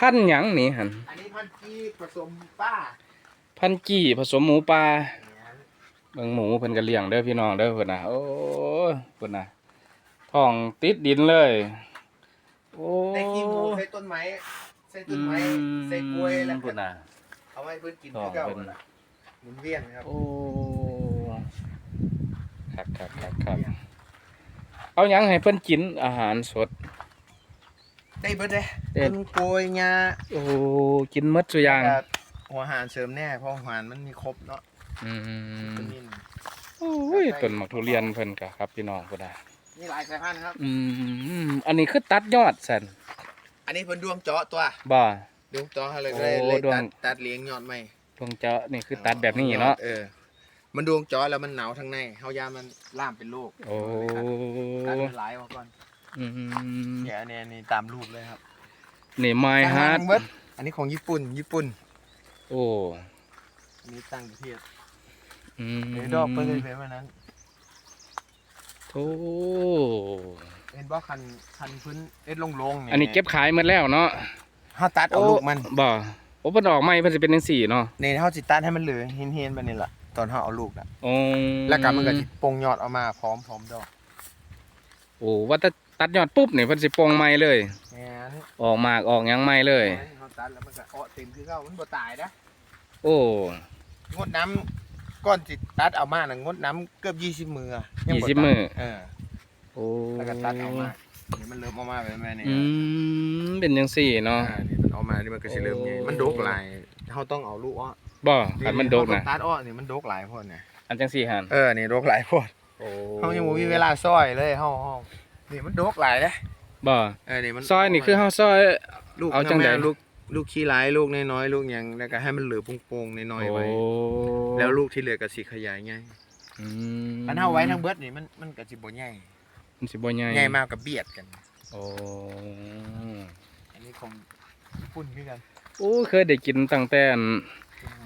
พันธุ์หยังนี่หั่นอันนี้พันธุ์จีผสมป้าพันธุ์จี้ผสมหมูปลาเนี่ยเบิ่งหมูเพิ่นก็เลี้ยงเด้อพี่น้องเด้อเพิ่นน่ะโอ้ยเพิ่นน่ะท้องติดดินเลย โอ้ได้กินหมูใส่ต้นไม้ใส่ต้นไม้ใส่กล้วยแล้วก็เพิ่นน่ะเอาไว้เพื่อนกินท้องเก่าเพิ่นน่ะหมุนเวียนครับโอ้ครับครับครับครับเอาหยังให้เพิ่นกินอาหารสด ได้เบิดเลยเด็ด ต้นกล้วยงาโอ้กินหมดทุกอย่างแล้วก็หัวอาหารเสริมแน่เพราะอาหารมันมีครบเนาะอืมวิตามินโอ้ยต้นหมักทุเรียนเพิ่นก็ครับพี่น้องพุ่นน่ะมีหลายสายพันธุ์ครับ อืมอันนี้คือตัดยอดสันอันนี้เป็นดวงเจาะตัวบ่ ดวงเจาะเลยโอ้เลยเลยดวตังดตัดเลี้ยงยอดใหม่ดวงเจาะนี่คือตัดแบบนี้เนาะเออ มันดวงเจาะแล้วมันหนาวทั้งในเฮายามันล่ามเป็นโรคโอ้ ตัดเป็นหลายออกก่อน อืมเนี่ยอันนี้อันนี้ตามรูปเลยครับนี่ไม้ฮาร์ดทั้งเบิดอันนี้ของญี่ปุ่น ญี่ปุ่น โอ้อันนี้ตั้งประเทศอืมเดี๋ยวดอกเปิ้ลเลยเป็นวันนั้นโอ้เห็นบ่คันคันพื้นเอ็ดลงลงอันนี้เก็บขายหมดแล้วเนาะเฮาตัดเอาลูกมันบ่โอ้เพิ่นออกใหม่เพิ่นสิเป็นจังซี่เนาะในเฮาสิตัดให้มันเหลือเห็นๆแบบนี้ล่ะตอนเฮาเอาลูกน่ะโอ้แล้วก็มันก็สิปลงยอดออกมาพร้อมพร้อมดอกโอ้ว่าแต่ ตัดยอดปุ๊บนี่เพิ่นสิปลงใหม่เลยแม่นออกหมากออกหยังใหม่เลยเฮาตัดแล้วมันก็เออเต็มคือเก่ามันบ่ตายนะโอ้งดน้ำก้อนสิตัดเอามาน่ะงดน้ำเกือบ20มื้ออะยังบ่ยี่สิบตายมื้อเออโอ้แล้วก็ตัดเอามานี่มันเริ่มออกมาแบบนี้อืมเป็นจังซี่เนาะ อ่านี่มันออกมานี่มันก็สิเริ่มใหญ่โอ้มันดกหลายเฮาต้องเอาลูกอ้อบ่คันมันโดกเฮาต้นะองตัดอ้อนี่มันดกหลายพอเนี่ยอันจังซี่หั่นเออนี่ดกหลายพอโอ้เฮายังบ่มีเวลาซอยเลยเฮาเฮา นี่มันดกหลายเด้บ่เออนี่มันซอยนี่คือเฮาซอย ลูกเอาจังใดแม่ลูกลูกขี้ร้ายลูกน้อยๆลูกหยังแล้วก็ให้มันเหลือโป่งๆน้อยๆไว้โอ้แล้วลูกที่เหลือก็สิขยายง่ายอืมอันเฮาไว้ทั้งเบิดนี่มันมันก็สิบ่ใหญ่มันสิบ่ใหญ่ใหญ่มากก็เบียดกัน โอ้อันนี้ของญี่ปุ่นคือกัน โอ้เคยได้กินตั้งแต่อัน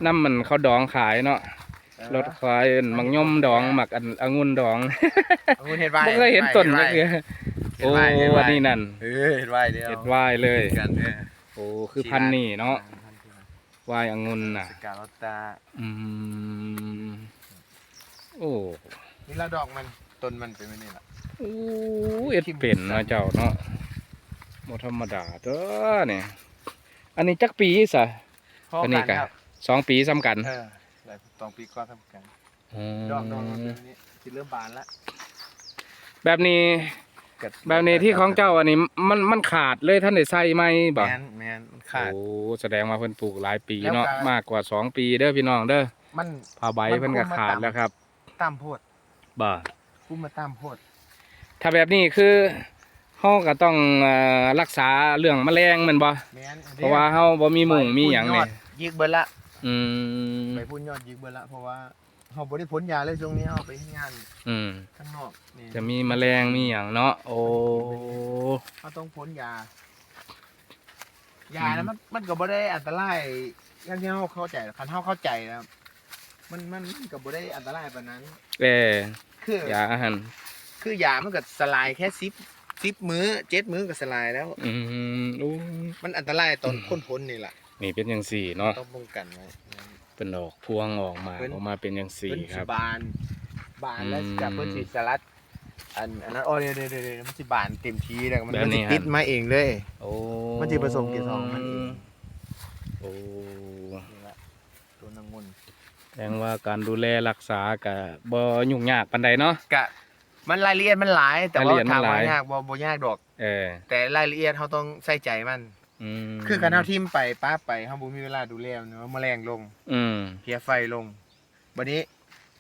น้ำมันเขาดองขายเนาะ รถขายอันมักย่อมดองหมักอันองุ่นดองเอาเฮ็ดไว้บ่เคยเห็นต้นเลยเฮ็ดโอ้ไว้เฮ็ดไว้วันนี้นั่นเออเฮ็ดไว้เดียวเฮ็ดวายเลยกันเออโอ้คือพันธุ์นี่เนาะวายองุ่นน่ะสกาลอตตาอืมโอ้นี่ละดอกมันต้นมันเป็นแบบนี้ล่ะโอ้เอ็ดเป็นเนาะเจ้าเนาะบ่ธรรมดาเด้อเนี่ยอันนี้จักปีซะอันนี้ก็ครับสองปีซ้ำกันเออ หลายสองปีก่อนทำกันอืมดอกดอกมันเป็นแบบนี้สิเริ่มบานละแบบนี้ก็แบบนี้ที่ของเจ้าอันนี้มันมันขาดเลยท่านได้ใส่ไหมบ่ แมนแมนมันขาด โอ้แสดงว่าเพิ่นปลูกหลายปีแล้วเนาะก็มากกว่าสองปีเด้อพี่น้องเด้อมันผ้าใบมันเพิ่นก็คุมมาขาดตามแล้วครับตามโพดบ่คุ้มมาตามโพดถ้าแบบนี้คือเฮาก็ต้องเอ่อรักษาเรื่องแมลงแม่นบ่แมนเพราะว่าเฮาบ่มีหมุงมีหยังใบนี่พุ่ยอดยิกเบิดละ อืมไปพุ่นยอดยิกเบิดละเพราะว่าเฮาบ่ได้พ้นยาเลยช่วงนี้เฮาไปเฮ็ดงานอืมข้างนอกนี่จะมีแมลงมีหยังเนาะโอ้เฮาต้องพ้นยา ยานะมันมันก็บ่ได้อันตรายอย่างที่เฮาเข้าใจหรอกคันเฮาเข้าใจนะครับมันมันมันก็บ่ได้อันตรายปานนั้น เอ้คือยาอาหารคือยามันก็สลายแค่10 10มื้อ7มื้อก็สลายแล้ว อืมโอ้มันอันตรายตอนพ้นพ้นนี่แหละ นี่เป็นจังซี่เนาะต้องป้องกันไว้เป็นดอกพวงออกมาเพิ่นออกมาเป็นจังซี่เพิ่นคสิรับบานบานแล้วอืมกับเพิ่นสิสลัดอันอันนั้นโอ้เดี๋ยวเดี๋ยวเดี๋ยวเดี๋ยวมันสิบานเต็มทีแล้วมันแบบมันนี้สิฮะติดมาเองเลยโอ้มันสิผสมเกสรมันเองโอ้นี่ละตัวนางมุนแสดงว่าการดูแลรักษาก็บ่ยุ่งยากปานใดเนาะกะมันรายละเอียดมันหลาย แต่รายละว่าเอียดมันถามหลาว่ายยากบ่บ่ยากดอก เออ แต่รายละเอียดเขาต้องใส่ใจมัน อืมคือการเอาทิมไปป้าไปเฮาบ่มีเวลาดูแลมันว่าแมลงลงอืมเพียไฟลงบัดนี้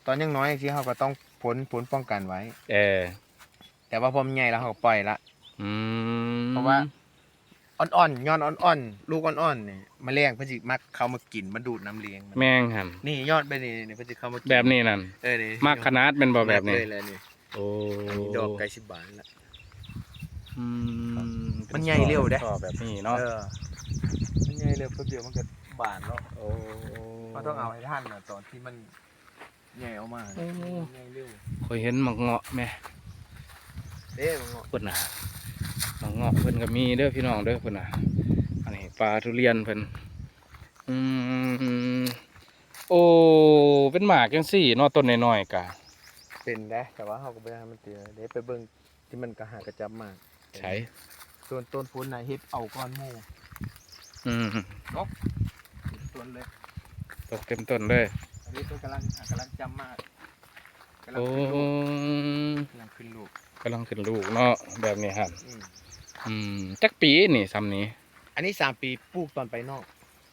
ตอนยังน้อยที่เฮาก็ต้องผลผลป้องกันไว้ เออ แต่ว่าพอมันใหญ่แล้วเขาก็ปล่อยละอืมเพราะว่าอ่อนๆย้อนอ่อนๆลูกอ่อนๆนี่แมลงเพิ่นสิมักเข้ามากินมาดูดน้ำเลี้ยงมันแม่งหั่นนี่ยอดไปนี่นี่เพิ่นสิเข้ามากินแบบนี้นั่นเออนี่มากขนาดเป็นบ่แบบนี้เลยเลยนี่โอ้อันนี้ดอกไก่สิบบาทละอืม มันใหญ่เร็วเด้ชอบแบบนี้เนาะเออมันใหญ่เลยแป๊บเดียวมันก็บานแล้วโอ้มันต้องเอาให้ท่านน่ะตอนที่มันใหญ่ออกมาใหญ่เร็วเคยเห็นหมักเงาะไหมเด้มันเงาะเพิ่นน่ะหมักเงาะเพิ่นก็มีเด้อพี่น้องเด้อเพิ่นน่ะอันนี้ป่าทุเรียนเพิ่นอืมโอ้เป็นหมากจังซี่เนาะต้นน้อยๆกะเป็นได้แต่ว่าเขาก็บ่ได้ให้มันเตียเดี๋ยวไปเบิ่งที่มันกระหากระจับมากใช้ ส่วนต้นพุนน่ะเฮ็ดเอาก้อนหมู่อืมต้นเลยตกเต็มต้นเลย อันนี้ต้นกำลังกำลังจำมากกำลังโอ้ขึ้นลูกกำลังขึ้นลูกกำลังขึ้นลูกเนาะแบบนี้ฮะอืมอืมจักปีนี่ซ้ำนี้ อันนี้สามปีปลูกตอนไปนอก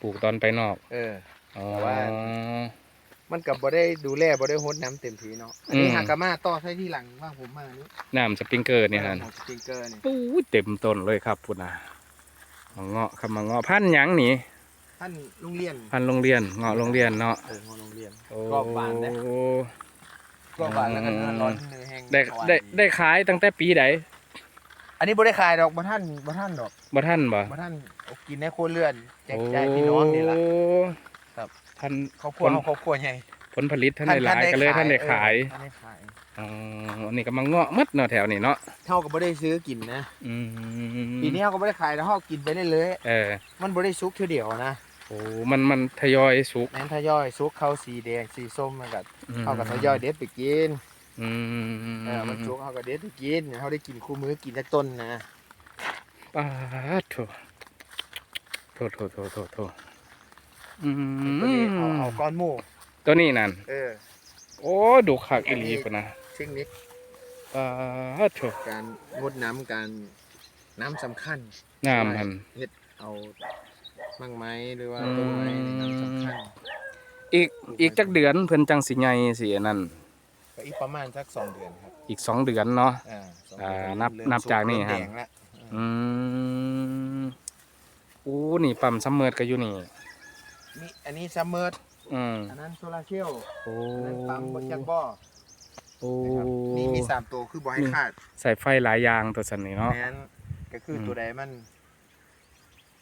ปลูกตอนไปนอก เออ อ๋อแต่ว่า มันกับบ่ได้ดูแลบ่ได้รดน้ำเต็มทีเนาะอันนี้อืมหากามาต่อใช้ที่หลังว่างผมมานี่น้ำสปริงเกอร์นี่ฮะ ของสปริงเกอร์นี่ปู๊เต็มต้นเลยครับพุ่นนะมาเงาะคำมาเงาะพันธุ์หยังนี่ท่านโรงเรียนพันธุ์โรงเรียนเงาะโรงเรียนเนาะเออของโรงเรียน โอ้กรอบหวานนะ กรอบหวานแล้วก็เนื้อร้อนเนื้อแห้งได้หวานได้ได้ขายตั้งแต่ปีใดอันนี้บ่ได้ขายดอกบ่ท่านบ่ท่านดอกบ่ท่านบ่บ่ท่านเอากินในครัวเรือนแจกจ่ายพี่น้องนี่ล่ะโอ้ครับ ท่านครอบครัวเฮาครอบครัวใหญ่ผลผลิตท่านได้หลายก็เลยท่านได้ขายเออท่านได้ขายอ๋ออันนี้ก็มาเงาะหมัดเนาะแถวนี้เนาะเฮาก็บ่ได้ซื้อกินนะอืมปีนี้เฮาก็บ่ได้ขายแล้วเฮากินไปเรื่อยเออๆมันบ่ได้สุกเทื่อเดียวนะโอ้มันมันทยอยสุกแม่นทยอยสุกเข้าสีแดงสีส้มมันก็มเฮาก็ทยอยเด็ดไปกินอืมเออมันสุกเฮาก็เด็ดไปกินเฮาได้กินคู่มื้อกินจากต้นนะป้าดโถโถโถโถโถโถ อืตัวนี้เอามเอาก้อนหมูตัวนี้นั่น เออโอ้ดูคักอีหลีปุ่นนะเทคนิคป้าดโถการงดน้ำการน้ำสำคัญงามพัน เฮ็ดเอามั่งไม้หรือว่าอืมต้นไม้นี่น้ำสำคัญอีกอีกจักเดือนเพิ่นจังสิใหญ่สิอันนั่น ก็อีกประมาณสักสองเดือนครับอีกสองเดือนเนาะ อ่าสองอ่าเดือนนับเริ่มนับจากนี่สุฮะ เริ่มแดงละอืมอู้นี่ปั๊มซัมเมอร์ก็อยู่นี่ มีอันนี้ซัมเมอร์อืมอันนั้นโซลาร์เซลล์โอ้อันนั้นปั๊มบนยักบ่อโอ้ นะครับมีมีสามตัวคือบ่ให้ขาดใส่ไฟหลายอย่างตัวสันนี่เนาะแม้นก็คืออม ตัวใดมัน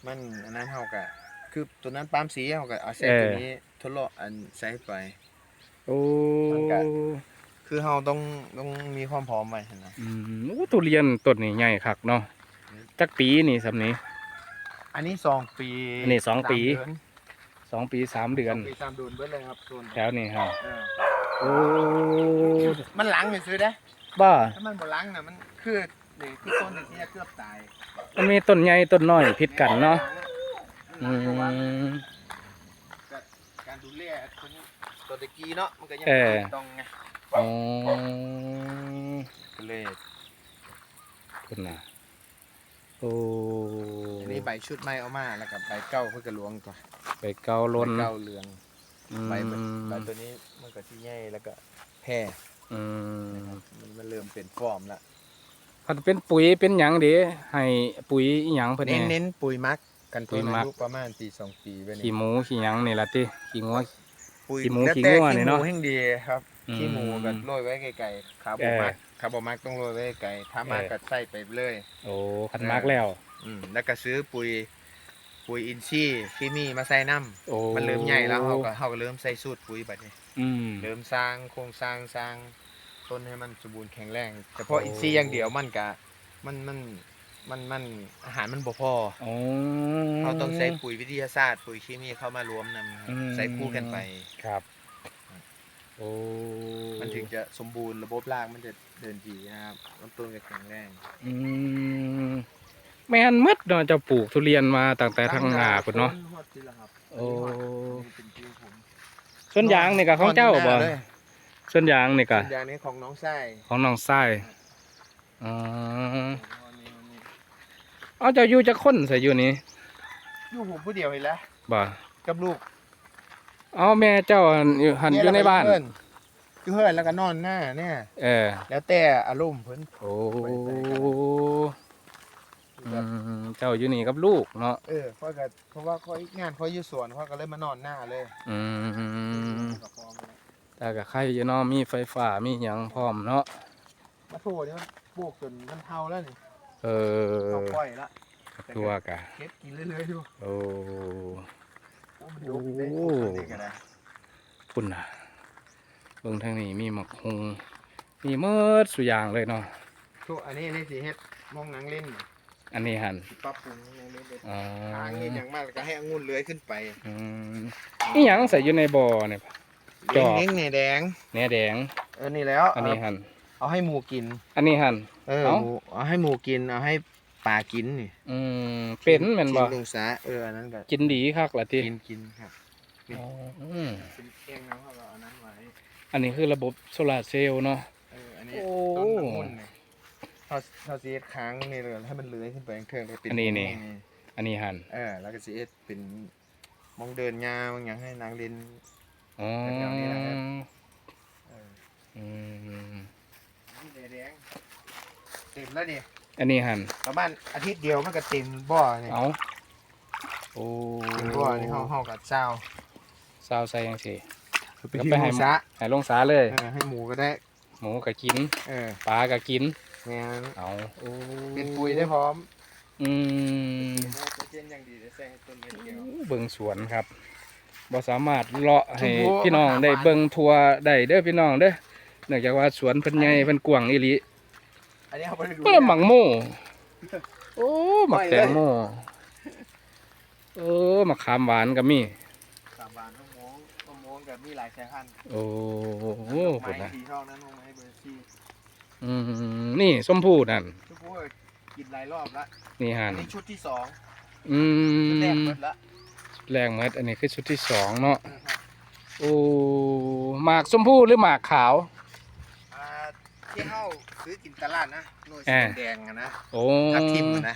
มันอันนั้นเฮาก็คือตัวนั้นปั๊มสีเฮาก็เอาใส่ตัวนี้ทดลองอันใส่ไป โอ้มันก็ คือเฮาต้องต้องมีความพร้อมไว้หั่นนะ อืมโอ้ทุเรียนต้นนี้ใหญ่คักเนาะจักปีนี่สำนี้ อันนี้สองปีอันนี้สองปีามเดือน สองปีสามเดือนสองปีสามเดือนเบิดเลยครับส่วนแถวนี้ฮะเออโอ้มันหลังซื้อๆเด้บ้าถ้ามันบ่หลังน่ะมันคือนี่คือต้นที่เกือบตายมันมีต้นใหญ่ต้นน้อยผิดกันเนาะอืมันหลังบ่หลังมก็การดูแลตัวนี้ตัวตะกี้เนาะมันก็ยังเออ ต้องไงอ๋อก็เลยคุณน่ะ โอ้อันนี้ใบชุดไม้เอามาแล้วก็ใบเก้าเพื่อกระลวงก่อนไปเกาล้นใบเก้าเหลืองอืมใบมันใบตัวนี้มันก็ที่ใหญ่แล้วก็แพร่อืมมันมันเริ่มเป็นฟอร์มละคันเป็นปุ๋ยเป็นหยังเด้ให้ปุ๋ยอิหยังเพิ่นเน้นแหน่ เน้นปุ๋ยมักกันปุ๋ต้ยนมัอากยุประมาณปีสองปีไปขี้หมูขี้หยังนี่ล่ะติขี้งัว ปุ๋ยขี้หมูแล้วขี้แต่งัวนี่เนาะขี้หมูแห่งดีครับอืขี้หมูก็โรยไว้ไกลๆขาบเออมัก ขาบมักต้องโรยไว้ไกลถ้ามักเออก็ใส่ไปเลย โอ้คันมากแล้ว อืมแล้วก็ซื้อปุ๋ย ปุ๋ยอินทรีย์เคมีมาใส่น้โอ้ำมันเริ่มใหญ่แล้วเขาก็เขาก็เริ่มใส่สูตรปุ๋ยแบบนี้ อืม เริ่มสร้างโครงสร้างสร้างต้นให้มันสมบูรณ์แข็งแรง แต่พอโอ้ อินทรีย์อย่างเดียวมันกะมันมันมันมันอาหารมันบ่พอโอ้เขาต้องใช้ปุ๋ยวิทยาศาสตร์ ปุ๋ยเคมีเข้ามารวมนำครับอืม ใส่คู่กันไป ครับ โอ้มันถึงจะสมบูรณ์ระบบรากมันจะเดินดีนะครับลำต้นจะแข็งแรงอืมแม่นหมดเนาะเจะปลูกทุเรียนมาตั้งแต่ทางหน้าพุ่นเนาะฮอดสิล่ะครับโอ้เป็นที่ผมส่วนยางนี่ก็ของเจ้าบ่นอนหน้เลยส่วนยางนี่ก็ส่วนยางนี้ของน้องชายของน้องชายอ๋อเอาเจ้าอยู่จักคนใส่อยู่นี่อยู่ผมผู้เดียวเห็นแล้วบ่กับลูก เอาแม่เจ้าหันอยู่หันอยู่ในบ้านเพื่อนคือเพื่อนแล้วก็นอนหน้าเนี่ยเออ แล้วแต่อารมณ์เพิ่นโอ้อืมเจ้าอยู่นี่กับลูกเนาะ เออเพราะก็เพราะว่าเขางานเขาอยู่สวนเขาก็เลยมานอนหน้าเลย อืมกับพ่อแม่แต่กับใครอยู่เนาะมีไฟฟ้ามีหยังพร้อมเนาะมาโถนี่มันปลูกจนมันเท่าแล้วนี่ เออเอาปล่อยละตัวกะเก็บกินเรื่อยๆอยู่โอ้โอ้มันยกได้โอ้ทุกอันเลยก็ได้พุ่นน่ะเบิ่งทางนี้มีหมักฮงมีเมิดสุอย่างเลยเนาะทุกอันนี้อันนี้สิเฮ็ดมองหนังเล่นอันนี้หันสิปรับปรุงในนี้เลยอ๋อทางนี้อย่างมากก็ให้องุ่นเลื้อยขึ้นไปอืมนี่หยังใส่อยู่ในบ่อเนี่ยจอกเล้งๆเนี่ยแดงเนื้อแดงเออนี่แล้ว อันนี้หันเอาให้หมูกิน อันนี้หันเออเอ้าหมูเอาให้หมูกินเอาให้ปลากินนี่อืมเป็นแม่นบ่กิลงสาเอออันนั้นก็กินดีคักล่ะติกินกินครับ อ๋ออืมเป็นเองนะครับเราเอานั้นไว้อันนี้คือระบบโซลาร์เซลล์เนาะ เอออันนี้โอ้ ต้นองุ่นเนี่ยเขาเขาซีเอสค้างนี่เลยให้มันเลื้อยขึ้นไปเทิงเลยเป็นอันนี้นี่อันนี้หันเออแล้วก็ซีเอสเป็นมองเดินยาบางอย่างให้นางเรียนอ๋อแถวๆนี้นะครับ เอออืมนี่แดงเต็มแล้วนี่อันนี้หันประมาณอาทิตย์เดียวมันก็เต็มบ่อนี่เอาโอ้ เต็มบ่อนี่ห้องห้องกับเจ้า ซาวใส่ยังสิไปที่หมูซะให้ลงสาเลย เออให้หมูก็ได้หมูก็กิน เออปลาก็กินงานเอาโอ้เป็นปุ๋ยได้พร้อมอืมเจนอย่างดีได้แซงต้นไม้เกี่ยวเบิ่งสวนครับบ่สามารถเลาะให้ชมพู่พี่น้องมะขามได้หวานเบิ่งทัวร์ได้เด้อพี่น้องเด้อเนื่องจากว่าสวนเพิ่นใหญ่เพิ่นกว้างอีหลีอันนี้เขาไม่ได้ดูเพิ่นหมักโม่โอ้หมักไม่แตเลยงโม่เออมะขามหวานก็มี สามบานมะม่วงมะม่วง กับมีหลายสายพันธุ์โอ้โหไม้พุ่นนะสีทองนั้นมะไม้เบอร์ซีอืมนี่ส้มพู่นั่นทุกคนกินหลายรอบละนี่อัหั่นนนี้ชุดที่สองอืชุดแรกมหมดละแรงเมดอันนี้คือชุดที่สองเนาะโอ้หมากส้มพู่หรือหมากขาว อ่าที่เข้าซื้อกินตลาดนะหน่วยเอสีอแดงอะนะโอ้ ทับทิมอะนะ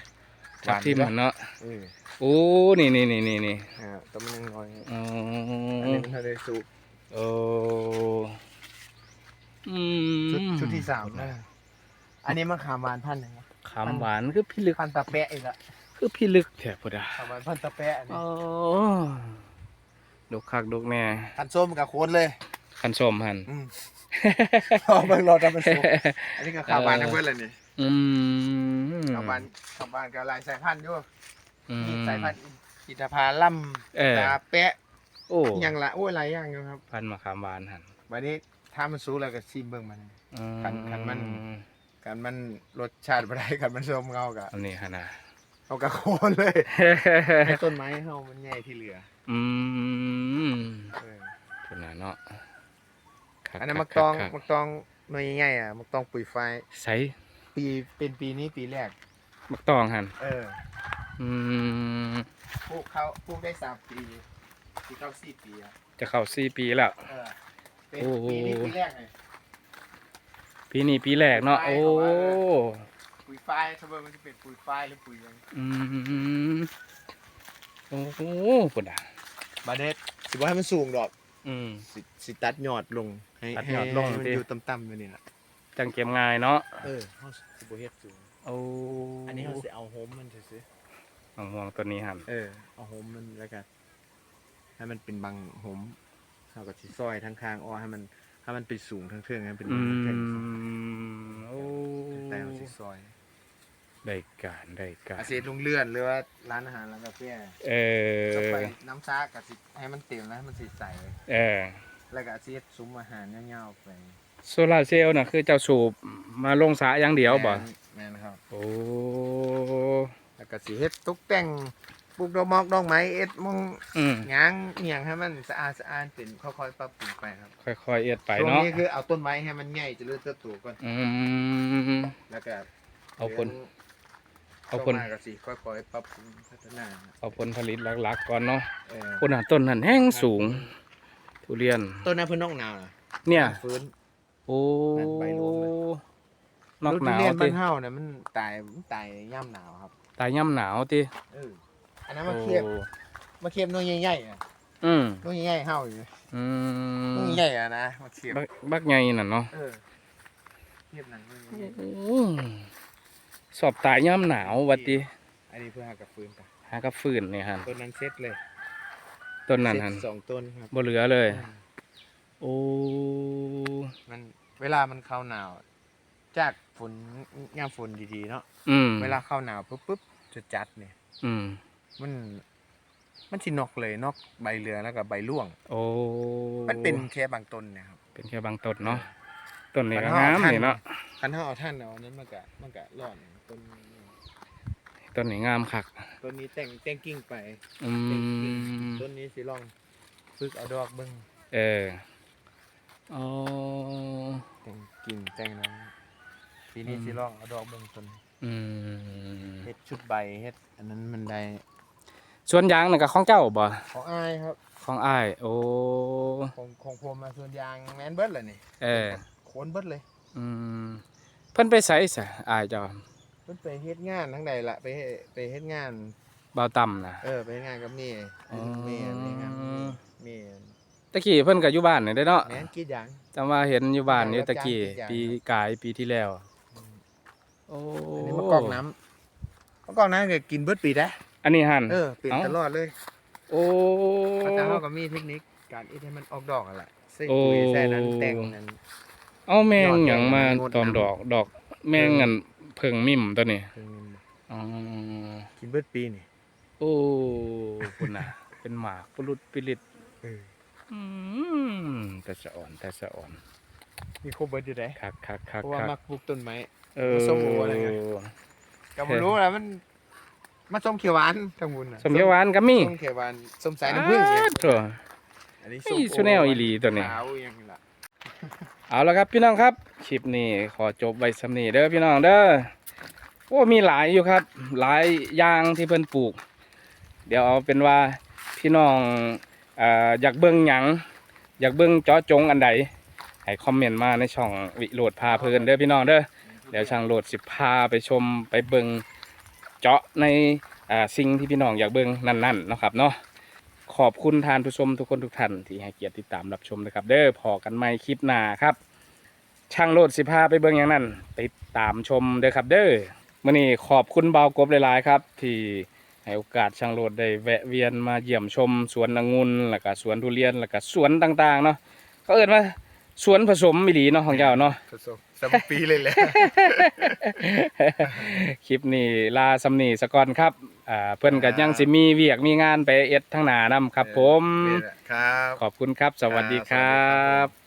ทับทิมหวามันนเนาะเออโอ้นี่นี่นี่นี่นี่อ่าแต้มันยังน้อยอ๋ออันนี้มันทะเลสุกโอ้อืชุดมชุดที่สามนะอันนี้มะขามหวานพันธุ์หนึ่งนะขามหวานคือพี่ลึกพันธุ์ตะแปะอีกละคือพี่ลึกแถบพุดาขามหวานพันธุ์ตะแปะอันนี้โอ้ดกคักดกแน่พันธุ์ส้มกับโคนเลยคันสมหันอืมรอเบิ่งรอทำมันสุกอันนี้ก็ขาวหวานทั้งเพื่อนเลยนี่อืม ขาวหวานขาวหวานกับหลายสายพันธุ์ด้วยอืม มีสายพันธุ์อิตาพาลัมเออ ตาแปะโอ้อยังละโอ้ยหลายอย่างอยู่ครับพันมะขามหวานหันวันนี้ถ้ามันสูงแล้วก็ชิมเบิ่งมัน อืคันคันมัน กันมันรสชาติบ่ได้กันมันส้มเงากะอันนี้ฮะนะเอากระโคนเลยให้ต้นไม้เฮามันใหญ่ที่เหลืออืมเออพุ่นน่ะเนาะคักอันนั้นคัมักตองคักมักตองหน่วยใหญ่ๆอะมักตองปุ๋ยไฟ ใส่ ปีเป็นปีนี้ปีแรกมักตองหันเอออืมปลูกเขาปลูกได้สามปีปีเข้าสี่ปีอะจะเข้าสี่ปีแล้ว เออเป็นโอ้โห ปีนี้ปีแรกไงปีนี้ปีแรกเนาะปีโอ้แรกเขาว่าปุ๋ยไฟถ้าเบิ่งมันจะเป็นปุ๋ยไฟหรือปุ๋ยหยังอืมโอ้โหพุ่นอะบาเด็ดสิบ่ให้มันสูงดอกอืม สิสิตัดยอดลงให้ตัดให้ยอดลงให้มันดิ อยู่ต่ำๆไปนี่ล่ะ จังเก็บง่ายเนาะเออเฮาสิบ่เฮ็ดสูงโอ้อันนี้เฮาสิเอาโฮมมันซื่อมะม่วงตัวนี้หันๆเออเอาโฮมมันแล้วก็ให้มันเป็นบางโฮมเฮาก็สิซอยทั้งข้างอ้อให้มันให้มันเป็นสูงทั้งเทิงให้มันเป็นอืเทิงมโอ้แต่เฮาสิซอยได้การได้การอาเซียนลุงเลื่อนหรือว่าร้านอาหารร้านกาแฟเอก็อไปน้ำชากับสิให้มันเต็มแล้วให้มันสิใส เออแล้วก็อาเซียนซุ้มอาหารเงี้ยวๆไป โซลาร์เซลล์น่ะคือเจ้าสูบมาลงสระอย่างเดียวบ่แม่นแม่นครับโอ้แล้วก็สิเฮ็ดตกแต่งปลูกดอกมอกดอกไม้เอ็ดมองอืมหยางเหียงให้มันสะอาดสะอาดเป็นค่อยๆปรับปรุงไปครับค่อยๆเอ็ดไปช่วงเนาะนี้คือเอาต้นไม้ให้มันใหญ่เจริญเติบโตก่อนอืมแล้วก็เอาผล เอาผลต่มาก็สิค่อยๆปรับปรุงพัฒนาเอาผลผลิตหลักๆก่อนเนาะเออคนน่ะต้นนั้นแห้งสูง ทุเรียน ต้นนั้นเพิ่นนอกหนาวน่ะเนี่ย ฟื้น โอ้นั่นใบรวมเลย นอกหนาวทุเรียนติบ้านเฮาเนี่ยมันตายมันตายย่ำหนาวครับตายย่ำหนาวติเอออันนั้นมาเคียบโอ้มาเคียบหน้อยใหญ่ๆอะอืมหน้อยใหญ่ๆเฮาอยู่อืหน้มอยใหญ่อะนะมาเคียบบักบักใหญ่นั่นเนาะเออเคียบหนังหน้อยใหญ่อืมสอบตายย่ำหนาววัดติอันนี้เพื่อหากับฟืนกันหากระฟืนเนี่ยฮันต้นนั้นเซ็ตเลยต้นนั้นเซ็ฮันตสองต้นครับบ่เหลือเลย โอ้มันเวลามันเข้าหนาว จากฝนยามฝนดีๆเนาะอืมเวลาเข้าหนาวปุ๊บปุ๊บจะจัดเนี่ย อืมมัน มันสินอกเลยนอกใบเรือแล้วก็ใบร่วง โอ้มันเป็นแค่บางต้นเนะครับ เป็นแค่บางต้นเนาะต้นนี้ก็มันงามท่านนี่เนาะคันถ้าเอาท่านเอาอันนั้นมันก็มันก็ร่อนต้นต้นนี้งามคักต้นนี้แต่งแต่งกิ่งไปอืมต้นนี้สิลองฝึกเอาดอกเบิ่งเออ อ๋อ แต่งกิ่งแต่งนั้นปีนี้อืม สิลองเอาดอกเบิ่งต้นอืมเฮ็ดชุดใบเฮ็ดอันนั้นมันได้สวนยางนั่นก็ของเจ้าบ่ของอายครับของอ้ายโอ้ของของผมมาส่วนยางแม่นเบิดเลยนี่เออโคนเบิดเลยอืมเพิ่นไปไสซะอ้ายเจ้าเพิ่นไปเฮ็ดงานทั้งใดละไปเฮ็ดไปเฮ็ดงาน เบาต่ำนะเออไปเฮ็ดงานกับเมียอ๋อ เมียไปเฮ็ดงานกับเมีย ตะกี้เพิ่นก็อยู่บ้านนี่เด้อเนาะแม่นกรีดยาง จำว่าเห็นอยู่บ้านอยู่รับตะกี้จ้าง ปีกายปีที่แล้ว โอ้อันนี้มะกอกน้ำมะกอกน้ำก็กินเบิดปีได้อันนี้หั่น เออเปลี่ยนเอ้า ตลอดเลยโอ้พระเจ้าเขาก็มีเทคนิคการอีทให้มันออกดอกอะแหละใส่โอ้ปุ๋ยใส่นั้นแต่งนั้น เอาแมงยอดหยังมาแมงงดตอมน้ำดอกดอกแมงอันเพิ่งมิ่มตัวนี้คืออ๋อกินเบิดปีนี่โอ้คุณน่ะ เป็นหมากปลุดปิลิตเอออืม แต่สะอ่อนแต่สะอ่อนมีครบเบิดอยู่ได้คักคักคักเพราะว่าคัมักกปลูกต้นไม้เออส้มโออะไรเงี้ยก็บ่รู้แล้วมันมันส้มเขียวหวานทั้งบุญน่ะสมเขียวหวานก็มีส้มเขียวหวานส้มสายน้ำผึ้งเนี่ยอ้าวโถ่อันนี้นี่สุแนวอีหลีตัวนี้ขาวอย่างนี้ล่ะเอาละครับพี่น้องครับคลิปนี้ขอจบไว้สำนีเด้อพี่น้องเด้อโอ้มีหลายอยู่ครับ หลายอย่างที่เพิ่นปลูก เดี๋ยวเอาเป็นว่าพี่น้องเอยากเบิ่งหยังอยากเบิ่งเจาะจงอันใดให้คอมเมนต์มาในช่องวิโรดพาเพลินเด้อพี่น้องเด้อเดี๋ยวช่างโหลดสิพาไปชมไปเบิ่งเจาะในสิ่งที่พี่น้องอยากเบิ่งนั่นๆนะครับเนาะขอบคุณทานผู้ชมทุกคนทุกท่านที่ให้เกียรติติดตามรับชมนะครับ เด้อพอกันใหม่คลิปหน้าครับ ช่างโหลดสิพาไปเบิ่งอย่างนั้นติดตามชมเด้อครับ เด้อมื่อนี้ขอบคุณเบากบหลายๆครับ ที่ ให้โอกาสช่างโหลดได้แวะเวียนมาเยี่ยมชมสวนองุ่นแล้วก็สวนทุเรียนแล้วก็สวนต่างๆเนาะก็เอิ้นว่าสวนผสมมิลีเนาะของเจ้าเนาะผสมสามปีเลยแหละ คลิปนี้ลาสำนีสะก่อนครับอ่าเพื่อนก็ยังสิมีเวียกมีงานไปเอ็ดทั้งหนานํครับ ผมนี่แหละครับ ขอบคุณครับ สวัสดีครัครับบ